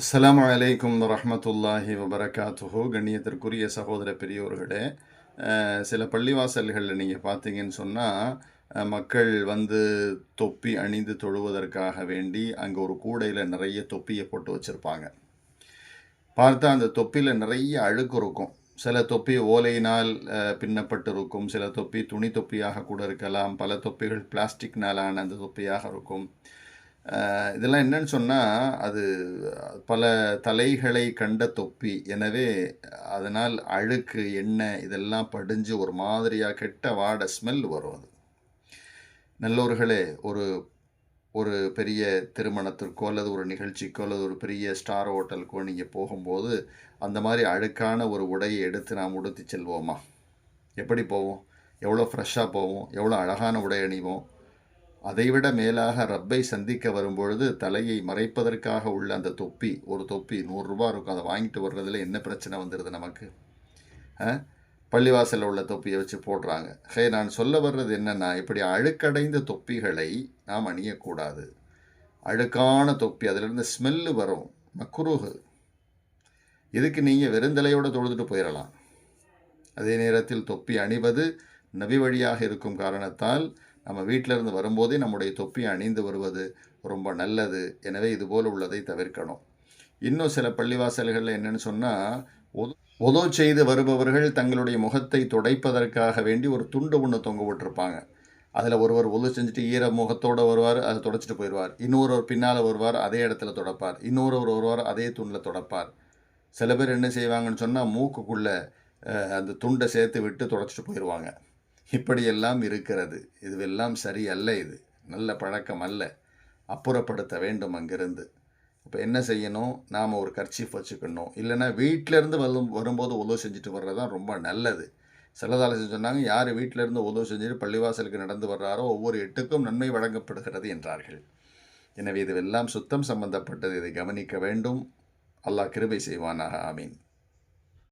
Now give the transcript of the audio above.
அஸ்லாம் அலைக்கும் வரமத்துல்லாஹி வபரகாத்துஹு. கண்ணியத்திற்குரிய சகோதர பெரியோர்களே சில பள்ளிவாசல்களில் நீங்கள் பார்த்தீங்கன்னு சொன்னால் மக்கள் வந்து தொப்பி அணிந்து தொழுவதற்காக வேண்டி அங்கே ஒரு கூடையில் நிறைய தொப்பியை போட்டு வச்சுருப்பாங்க. பார்த்தா அந்த தொப்பியில் நிறைய அழுக்கு இருக்கும். சில தொப்பி ஓலையினால் பின்னப்பட்டு இருக்கும் சில தொப்பி துணி தொப்பியாக கூட இருக்கலாம். பல தொப்பிகள் பிளாஸ்டிக்னால் ஆன அந்த தொப்பியாக இருக்கும். இதெல்லாம் என்னன்னு சொன்னால் அது பல தலைகளை கண்ட தொப்பி. எனவே அதனால் அழுக்கு எண்ணெய் இதெல்லாம் படிஞ்சு ஒரு மாதிரியாக கெட்ட வாட ஸ்மெல் வரும் அது. நல்லோர்களே ஒரு ஒரு பெரிய திருமணத்திற்கோ அல்லது ஒரு நிகழ்ச்சிக்கோ அல்லது ஒரு பெரிய ஸ்டார் ஹோட்டலுக்கோ நீங்கள் போகும்போது அந்த மாதிரி அழுக்கான ஒரு உடையை எடுத்து நாம் உடுத்தி செல்வோமா? எப்படி போவோம்? எவ்வளோ ஃப்ரெஷ்ஷாக போவோம்? எவ்வளோ அழகான உடை அணிவோம்? அதைவிட மேலாக ரப்பை சந்திக்க வரும்பொழுது தலையை மறைப்பதற்காக உள்ள அந்த தொப்பி ஒரு தொப்பி நூறுரூபா இருக்கும். அதை வாங்கிட்டு வர்றதுல என்ன பிரச்சனை வந்துடுது நமக்கு? பள்ளிவாசலில் உள்ள தொப்பியை வச்சு போடுறாங்க. ஹே நான் சொல்ல வர்றது என்னன்னா இப்படி அழுக்கடைந்த தொப்பிகளை நாம் அணியக்கூடாது. அழுக்கான தொப்பி அதிலிருந்து ஸ்மெல்லு வரும். மக்குருகு. இதுக்கு நீங்கள் வெறுந்தலையோடு தொழுதுட்டு போயிடலாம் அதே நேரத்தில் தொப்பி அணிவது நபி வழியாக இருக்கும் காரணத்தால் நம்ம வீட்டிலிருந்து வரும்போதே நம்முடைய தொப்பி அணிந்து வருவது ரொம்ப நல்லது. எனவே இதுபோல் உள்ளதை தவிர்க்கணும். இன்னும் சில பள்ளிவாசல்களில் என்னென்னு சொன்னால் உதோ செய்து வருபவர்கள் தங்களுடைய முகத்தை துடைப்பதற்காக வேண்டி ஒரு துண்டு ஒன்று தொங்க விட்டுருப்பாங்க. அதில் ஒருவர் உதவு செஞ்சுட்டு ஈர முகத்தோடு வருவார் அதை தொடச்சிட்டு போயிடுவார். இன்னொருவர் பின்னால் வருவார் அதே இடத்துல தொடப்பார். இன்னொருவர் வருவார் அதே துண்டில் தொடப்பார். சில பேர் என்ன செய்வாங்கன்னு சொன்னால் மூக்குக்குள்ளே அந்த துண்டை சேர்த்து விட்டு தொடச்சிட்டு போயிடுவாங்க. இப்படியெல்லாம் இருக்கிறது. இதுவெல்லாம் சரியல்ல இது. நல்ல பழக்கம் அல்ல. அப்புறப்படுத்த வேண்டும் அங்கிருந்து. இப்போ என்ன செய்யணும்? நாம் ஒரு கர்ச்சீஃப் வச்சுக்கணும். இல்லைன்னா வீட்டிலேருந்து வரும் வரும்போது உதவு செஞ்சுட்டு வர்றது தான் ரொம்ப நல்லது. சிலதாலசன் சொன்னாங்க யார் வீட்டிலேருந்து உதவு செஞ்சுட்டு பள்ளிவாசலுக்கு நடந்து வர்றாரோ ஒவ்வொரு எட்டுக்கும் நன்மை வழங்கப்படுகிறது என்றார்கள். எனவே இதுவெல்லாம் சுத்தம் சம்பந்தப்பட்டது. இதை கவனிக்க வேண்டும். அல்லாஹ் கிருபை செய்வானாக. ஆமீன்.